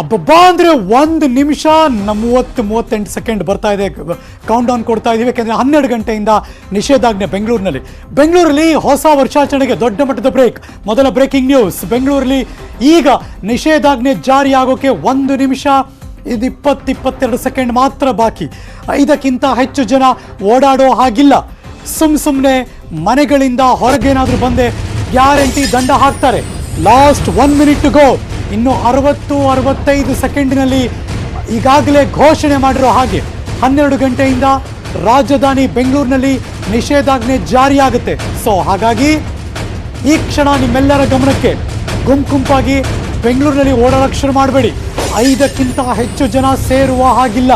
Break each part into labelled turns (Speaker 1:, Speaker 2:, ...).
Speaker 1: ಅಬ್ಬಬ್ಬಾ ಅಂದ್ರೆ ಒಂದು ನಿಮಿಷ ಮೂವತ್ತು ಮೂವತ್ತೆಂಟು ಸೆಕೆಂಡ್ ಬರ್ತಾ ಇದೆ. ಕೌಂಟ್ ಡೌನ್ ಕೊಡ್ತಾ ಇದೀವಿ. ಯಾಕಂದ್ರೆ ಹನ್ನೆರಡು ಗಂಟೆಯಿಂದ ನಿಷೇಧಾಜ್ಞೆ ಬೆಂಗಳೂರಿನಲ್ಲಿ. ಬೆಂಗಳೂರಲ್ಲಿ ಹೊಸ ವರ್ಷಾಚರಣೆಗೆ ದೊಡ್ಡ ಮಟ್ಟದ ಬ್ರೇಕ್ ಮೊದಲ ಬ್ರೇಕಿಂಗ್ ನ್ಯೂಸ್ ಬೆಂಗಳೂರಲ್ಲಿ ಈಗ ನಿಷೇಧಾಜ್ಞೆ ಜಾರಿ ಆಗೋಕೆ ಒಂದು ನಿಮಿಷ, ಇದು ಇಪ್ಪತ್ತು, ಇಪ್ಪತ್ತೆರಡು ಸೆಕೆಂಡ್ ಮಾತ್ರ ಬಾಕಿ. ಐದಕ್ಕಿಂತ ಹೆಚ್ಚು ಜನ ಓಡಾಡೋ ಹಾಗಿಲ್ಲ. ಸುಮ್ ಸುಮ್ಮನೆ ಮನೆಗಳಿಂದ ಹೊರಗೇನಾದರೂ ಬಂದೆ ಗ್ಯಾರಂಟಿ ದಂಡ ಹಾಕ್ತಾರೆ. ಲಾಸ್ಟ್ ಒನ್ ಮಿನಿಟ್ ಗೋ ಇನ್ನು ಅರವತ್ತು ಅರವತ್ತೈದು ಸೆಕೆಂಡಿನಲ್ಲಿ ಈಗಾಗಲೇ ಘೋಷಣೆ ಮಾಡಿರೋ ಹಾಗೆ ಹನ್ನೆರಡು ಗಂಟೆಯಿಂದ ರಾಜಧಾನಿ ಬೆಂಗಳೂರಿನಲ್ಲಿ ನಿಷೇಧಾಜ್ಞೆ ಜಾರಿಯಾಗುತ್ತೆ. ಸೊ ಹಾಗಾಗಿ ಈ ಕ್ಷಣ ನಿಮ್ಮೆಲ್ಲರ ಗಮನಕ್ಕೆ ಗುಂಪು ಗುಂಪಾಗಿ ಬೆಂಗಳೂರಿನಲ್ಲಿ ಓಡಾಡಕ್ಕೆ ಶುರು ಮಾಡಬೇಡಿ. ಐದಕ್ಕಿಂತ ಹೆಚ್ಚು ಜನ ಸೇರುವ ಹಾಗಿಲ್ಲ.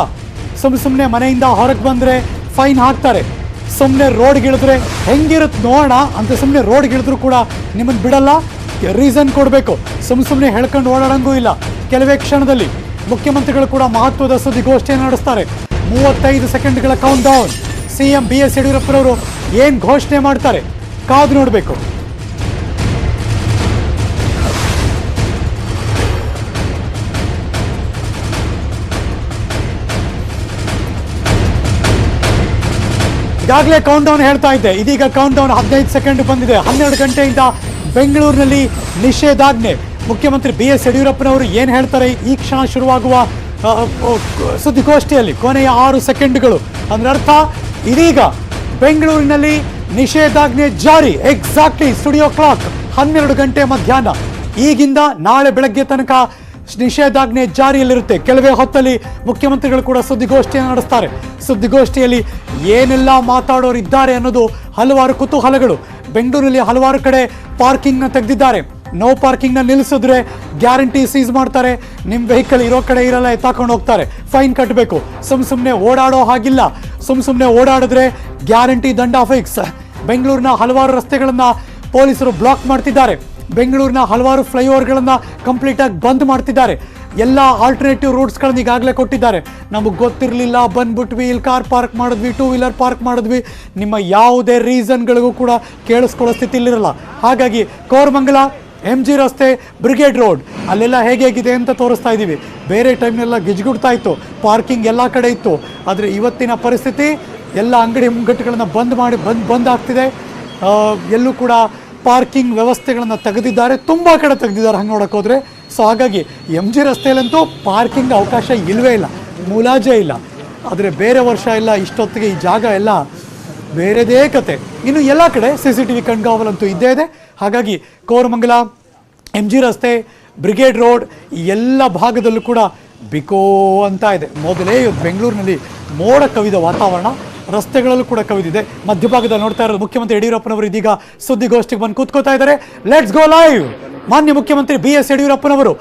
Speaker 1: ಸುಮ್ಮ ಸುಮ್ಮನೆ ಮನೆಯಿಂದ ಹೊರಗೆ ಬಂದರೆ ಫೈನ್ ಹಾಕ್ತಾರೆ. ಸುಮ್ಮನೆ ರೋಡ್ಗಿಳಿದ್ರೆ ಹೆಂಗಿರುತ್ತೆ ನೋಡೋಣ ಅಂತ ಸುಮ್ಮನೆ ರೋಡ್ಗಿಳಿದ್ರು ಕೂಡ ನಿಮ್ಮನ್ನು ಬಿಡಲ್ಲ. ರೀಸನ್ ಕೊಡಬೇಕು. ಸುಮ್ ಸುಮ್ಮನೆ ಹೇಳ್ಕೊಂಡು ಓಡಾಡಂಗೂ ಇಲ್ಲ. ಕೆಲವೇ ಕ್ಷಣದಲ್ಲಿ ಮುಖ್ಯಮಂತ್ರಿಗಳು ಕೂಡ ಮಹತ್ವದ ಸುದ್ದಿಗೋಷ್ಠಿಯನ್ನು ನಡೆಸ್ತಾರೆ. ಮೂವತ್ತೈದು ಸೆಕೆಂಡ್ಗಳ countdown C M B S ಯಡಿಯೂರಪ್ಪನವರು ಏನು ಘೋಷಣೆ ಮಾಡ್ತಾರೆ? ಕಾದು ನೋಡಬೇಕು. ಈಗಾಗಲೇ ಕೌಂಟ್ ಡೌನ್ ಹೇಳ್ತಾ ಇದ್ದೆ. ಇದೀಗ ಕೌಂಟ್ ಡೌನ್ ಹದಿನೈದು ಸೆಕೆಂಡ್ ಬಂದಿದೆ. ಹನ್ನೆರಡು ಗಂಟೆಯಿಂದ ಬೆಂಗಳೂರಿನಲ್ಲಿ ನಿಷೇಧಾಜ್ಞೆ. ಮುಖ್ಯಮಂತ್ರಿ ಬಿ ಎಸ್ ಯಡಿಯೂರಪ್ಪನವರು ಏನು ಹೇಳ್ತಾರೆ? ಈ ಕ್ಷಣ ಶುರುವಾಗುವ ಸುದ್ದಿಗೋಷ್ಠಿಯಲ್ಲಿ ಕೊನೆಯ ಆರು ಸೆಕೆಂಡ್ಗಳು. ಅಂದ್ರೆ ಅರ್ಥ, ಇದೀಗ ಬೆಂಗಳೂರಿನಲ್ಲಿ ನಿಷೇಧಾಜ್ಞೆ ಜಾರಿ. ಎಕ್ಸಾಕ್ಟ್ಲಿ ಸ್ಟುಡಿಯೋ ಕ್ಲಾಕ್ ಹನ್ನೆರಡು ಗಂಟೆ ಮಧ್ಯಾಹ್ನ. ಈಗಿಂದ ನಾಳೆ ಬೆಳಗ್ಗೆ ತನಕ ನಿಷೇಧಾಜ್ಞೆ ಜಾರಿಯಲ್ಲಿರುತ್ತೆ. ಕೆಲವೇ ಹೊತ್ತಲ್ಲಿ ಮುಖ್ಯಮಂತ್ರಿಗಳು ಕೂಡ ಸುದ್ದಿಗೋಷ್ಠಿಯನ್ನು ನಡೆಸ್ತಾರೆ. ಸುದ್ದಿಗೋಷ್ಠಿಯಲ್ಲಿ ಏನೆಲ್ಲ ಮಾತಾಡೋರು ಇದ್ದಾರೆ ಅನ್ನೋದು ಹಲವಾರು ಕುತೂಹಲಗಳು. ಬೆಂಗಳೂರಲ್ಲಿ ಹಲವಾರು ಕಡೆ ಪಾರ್ಕಿಂಗ್ನ ತೆಗೆದಿದ್ದಾರೆ. ನೋ ಪಾರ್ಕಿಂಗ್ನ ನಿಲ್ಲಿಸಿದ್ರೆ ಗ್ಯಾರಂಟಿ ಸೀಸ್ ಮಾಡ್ತಾರೆ. ನಿಮ್ಮ ವೆಹಿಕಲ್ ಇರೋ ಕಡೆ ಇರಲ್ಲ, ಎತ್ತಾಕೊಂಡು ಹೋಗ್ತಾರೆ. ಫೈನ್ ಕಟ್ಟಬೇಕು ಸುಮ್ ಸುಮ್ಮನೆ ಓಡಾಡೋ ಹಾಗಿಲ್ಲ. ಸುಮ್ ಸುಮ್ಮನೆ ಓಡಾಡಿದ್ರೆ ಗ್ಯಾರಂಟಿ ದಂಡ ಫಿಕ್ಸ್ ಬೆಂಗಳೂರಿನ ಹಲವಾರು ರಸ್ತೆಗಳನ್ನು ಪೊಲೀಸರು ಬ್ಲಾಕ್ ಮಾಡ್ತಿದ್ದಾರೆ. ಬೆಂಗಳೂರಿನ ಹಲವಾರು ಫ್ಲೈಓವರ್ಗಳನ್ನು ಕಂಪ್ಲೀಟಾಗಿ ಬಂದ್ ಮಾಡ್ತಿದ್ದಾರೆ. ಎಲ್ಲ ಆಲ್ಟರ್ನೇಟಿವ್ ರೂಟ್ಸ್ಗಳನ್ನು ಈಗಾಗಲೇ ಕೊಟ್ಟಿದ್ದಾರೆ. ನಮಗೆ ಗೊತ್ತಿರಲಿಲ್ಲ, ಬಂದ್ಬಿಟ್ವಿ, ಇಲ್ಲಿ ಕಾರ್ ಪಾರ್ಕ್ ಮಾಡಿದ್ವಿ ಟೂ ವೀಲರ್ ಪಾರ್ಕ್ ಮಾಡಿದ್ವಿ. ನಿಮ್ಮ ಯಾವುದೇ ರೀಸನ್ಗಳಿಗೂ ಕೂಡ ಕೇಳಿಸ್ಕೊಳ್ಳೋ ಸ್ಥಿತಿಲಿರಲ್ಲ ಹಾಗಾಗಿ ಕೋರಮಂಗಲ ಎಂ ಜಿ ರಸ್ತೆ ಬ್ರಿಗೇಡ್ ರೋಡ್ ಅಲ್ಲೆಲ್ಲ ಹೇಗೆ ಹೇಗಿದೆ ಅಂತ ತೋರಿಸ್ತಾ ಇದ್ದೀವಿ ಬೇರೆ ಟೈಮ್ನೆಲ್ಲ ಗಿಜ್ಗುಡ್ತಾ ಇತ್ತು. ಪಾರ್ಕಿಂಗ್ ಎಲ್ಲ ಕಡೆ ಇತ್ತು. ಆದರೆ ಇವತ್ತಿನ ಪರಿಸ್ಥಿತಿ, ಎಲ್ಲ ಅಂಗಡಿ ಮುಂಗಟ್ಟುಗಳನ್ನು ಬಂದ್ ಮಾಡಿ, ಬಂದ್ ಬಂದ್ ಆಗ್ತಿದೆ. ಎಲ್ಲೂ ಕೂಡ ಪಾರ್ಕಿಂಗ್ ವ್ಯವಸ್ಥೆಗಳನ್ನು ತೆಗೆದಿದ್ದಾರೆ, ತುಂಬ ಕಡೆ ತೆಗೆದಿದ್ದಾರೆ ಹಂಗೆ ನೋಡಕ್ಕೆ ಹೋದರೆ. ಸೊ ಹಾಗಾಗಿ ಎಂ ಜಿ ರಸ್ತೆಯಲ್ಲಂತೂ ಪಾರ್ಕಿಂಗ್ ಅವಕಾಶ ಇಲ್ಲವೇ ಇಲ್ಲ, ಮುಲಾಜೇ ಇಲ್ಲ. ಆದರೆ ಬೇರೆ ವರ್ಷ ಎಲ್ಲ ಇಷ್ಟೊತ್ತಿಗೆ ಈ ಜಾಗ ಎಲ್ಲ ಬೇರೆದೇ ಕತೆ. ಇನ್ನು ಎಲ್ಲ ಕಡೆ ಸಿ ಸಿ ಟಿ ವಿ ಕಣ್ಗಾವಲಂತೂ ಇದ್ದೇ ಇದೆ. ಹಾಗಾಗಿ ಕೋರಮಂಗಲ ಎಂ ಜಿ ರಸ್ತೆ ಬ್ರಿಗೇಡ್ ರೋಡ್ ಎಲ್ಲ ಭಾಗದಲ್ಲೂ ಕೂಡ ಬಿಕೋ ಅಂತ ಇದೆ. ಮೊದಲೇ ಬೆಂಗಳೂರಿನಲ್ಲಿ ಮೋಡ ಕವಿದ ವಾತಾವರಣ. ರಸ್ತೆಗಳಲ್ಲೂ ಕೂಡ ಕವಿದಿದೆ. ಮಧ್ಯಭಾಗದಲ್ಲಿ ನೋಡ್ತಾ ಇರೋದು ಮುಖ್ಯಮಂತ್ರಿ ಯಡಿಯೂರಪ್ಪನವರು ಇದೀಗ ಸುದ್ದಿಗೋಷ್ಠಿಗೆ ಬಂದು ಕೂತ್ಕೋತಾ ಇದ್ದಾರೆ. ಲೆಟ್ಸ್ ಗೋ ಲೈವ್ ಮಾನ್ಯ ಮುಖ್ಯಮಂತ್ರಿ ಬಿ ಎಸ್ ಯಡಿಯೂರಪ್ಪನವರು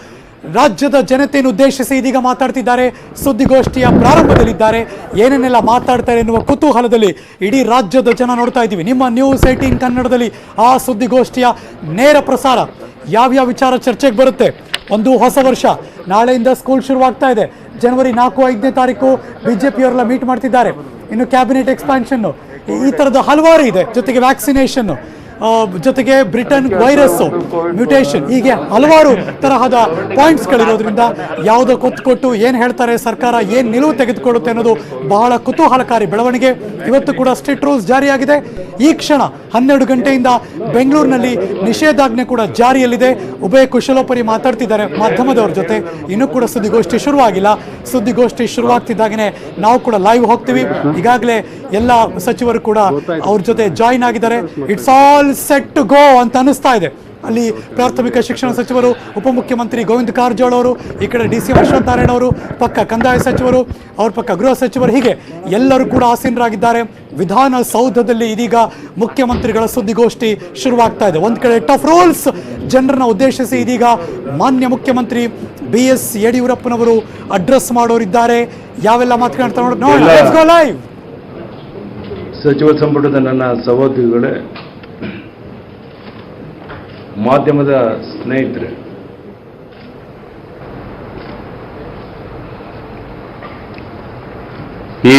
Speaker 1: ರಾಜ್ಯದ ಜನತೆಯನ್ನು ಉದ್ದೇಶಿಸಿ ಇದೀಗ ಮಾತಾಡ್ತಿದ್ದಾರೆ. ಸುದ್ದಿಗೋಷ್ಠಿಯ ಪ್ರಾರಂಭದಲ್ಲಿದ್ದಾರೆ. ಏನೇನೆಲ್ಲ ಮಾತಾಡ್ತಾರೆ ಎನ್ನುವ ಕುತೂಹಲದಲ್ಲಿ ಇಡೀ ರಾಜ್ಯದ ಜನ ನೋಡ್ತಾ ಇದ್ದೀವಿ. ನಿಮ್ಮ ನ್ಯೂಸ್ ಏಟೀನ್ ಕನ್ನಡದಲ್ಲಿ ಆ ಸುದ್ದಿಗೋಷ್ಠಿಯ ನೇರ ಪ್ರಸಾರ. ಯಾವ್ಯಾವ ವಿಚಾರ ಚರ್ಚೆಗೆ ಬರುತ್ತೆ? ಒಂದು ಹೊಸ ವರ್ಷ ನಾಳೆಯಿಂದ ಸ್ಕೂಲ್ ಶುರುವಾಗ್ತಾ ಇದೆ. ಜನವರಿ ನಾಲ್ಕು, ಐದನೇ ತಾರೀಕು ಬಿಜೆಪಿಯವರೆಲ್ಲ ಮೀಟ್ ಮಾಡ್ತಿದ್ದಾರೆ. ಇನ್ನು ಕ್ಯಾಬಿನೆಟ್ ಎಕ್ಸ್ಪಾನ್ಷನ್ನು ಈ ಥರದ್ದು ಹಲವಾರು ಇದೆ. ಜೊತೆಗೆ ವ್ಯಾಕ್ಸಿನೇಷನ್ನು ಜೊತೆಗೆ ಬ್ರಿಟನ್ ವೈರಸ್ ಮ್ಯೂಟೇಷನ್, ಹೀಗೆ ಹಲವಾರು ತರಹದ ಪಾಯಿಂಟ್ಸ್ಗಳಿರೋದ್ರಿಂದ ಯಾವುದೋ ಕೊತ್ತು ಕೊಟ್ಟು ಏನು ಹೇಳ್ತಾರೆ, ಸರ್ಕಾರ ಏನು ನಿಲುವು ತೆಗೆದುಕೊಳ್ಳುತ್ತೆ ಅನ್ನೋದು ಬಹಳ ಕುತೂಹಲಕಾರಿ ಬೆಳವಣಿಗೆ. ಇವತ್ತು ಕೂಡ ಸ್ಟ್ರಿಕ್ಟ್ ರೂಲ್ಸ್ ಜಾರಿಯಾಗಿದೆ. ಈ ಕ್ಷಣ ಹನ್ನೆರಡು ಗಂಟೆಯಿಂದ ಬೆಂಗಳೂರಿನಲ್ಲಿ ನಿಷೇಧಾಜ್ಞೆ ಕೂಡ ಜಾರಿಯಲ್ಲಿದೆ. ಉಭಯ ಕುಶಲೋಪರಿ ಮಾತಾಡ್ತಿದ್ದಾರೆ ಮಾಧ್ಯಮದವ್ರ ಜೊತೆ. ಇನ್ನೂ ಕೂಡ ಸುದ್ದಿಗೋಷ್ಠಿ ಶುರುವಾಗಿಲ್ಲ. ಸುದ್ದಿಗೋಷ್ಠಿ ಶುರುವಾಗ್ತಿದ್ದಾಗನೇ ನಾವು ಕೂಡ ಲೈವ್ ಹೋಗ್ತೀವಿ. ಈಗಾಗಲೇ ಎಲ್ಲ ಸಚಿವರು ಕೂಡ ಅವ್ರ ಜೊತೆ ಜಾಯಿನ್ ಆಗಿದ್ದಾರೆ. It's all set to go ಅಂತ ಅನ್ನಿಸ್ತಾ ಇದೆ. ಅಲ್ಲಿ ಪ್ರಾಥಮಿಕ ಶಿಕ್ಷಣ ಸಚಿವರು ಉಪಮುಖ್ಯಮಂತ್ರಿ ಗೋವಿಂದ ಕಾರಜೋಳ ಅವರು ಈ ಕಡೆ ಡಿ ಸಿ ಅಶ್ವಥ್ ನಾರಾಯಣ ಅವರು ಪಕ್ಕ ಕಂದಾಯ ಸಚಿವರು ಅವ್ರ ಪಕ್ಕ ಗೃಹ ಸಚಿವರು ಹೀಗೆ ಎಲ್ಲರೂ ಕೂಡ ಆಸೀನರಾಗಿದ್ದಾರೆ. ವಿಧಾನಸೌಧದಲ್ಲಿ ಇದೀಗ ಮುಖ್ಯಮಂತ್ರಿಗಳ ಸುದ್ದಿಗೋಷ್ಠಿ ಶುರುವಾಗ್ತಾ ಇದೆ. ಒಂದು ಕಡೆ ಟಫ್ ರೂಲ್ಸ್ ಜನರನ್ನ ಉದ್ದೇಶಿಸಿ ಇದೀಗ ಮಾನ್ಯ ಮುಖ್ಯಮಂತ್ರಿ ಬಿ ಎಸ್ ಯಡಿಯೂರಪ್ಪನವರು ಅಡ್ರೆಸ್ ಮಾಡೋರಿದ್ದಾರೆ. ಯಾವೆಲ್ಲ ಮಾತುಕತೆ ಲೈವ್
Speaker 2: ಸಚಿವ ಸಂಪುಟದ ನನ್ನ ಸಹೋದ್ಯೋಗಿಗಳೇ ಮಾಧ್ಯಮದ ಸ್ನೇಹಿತರೆ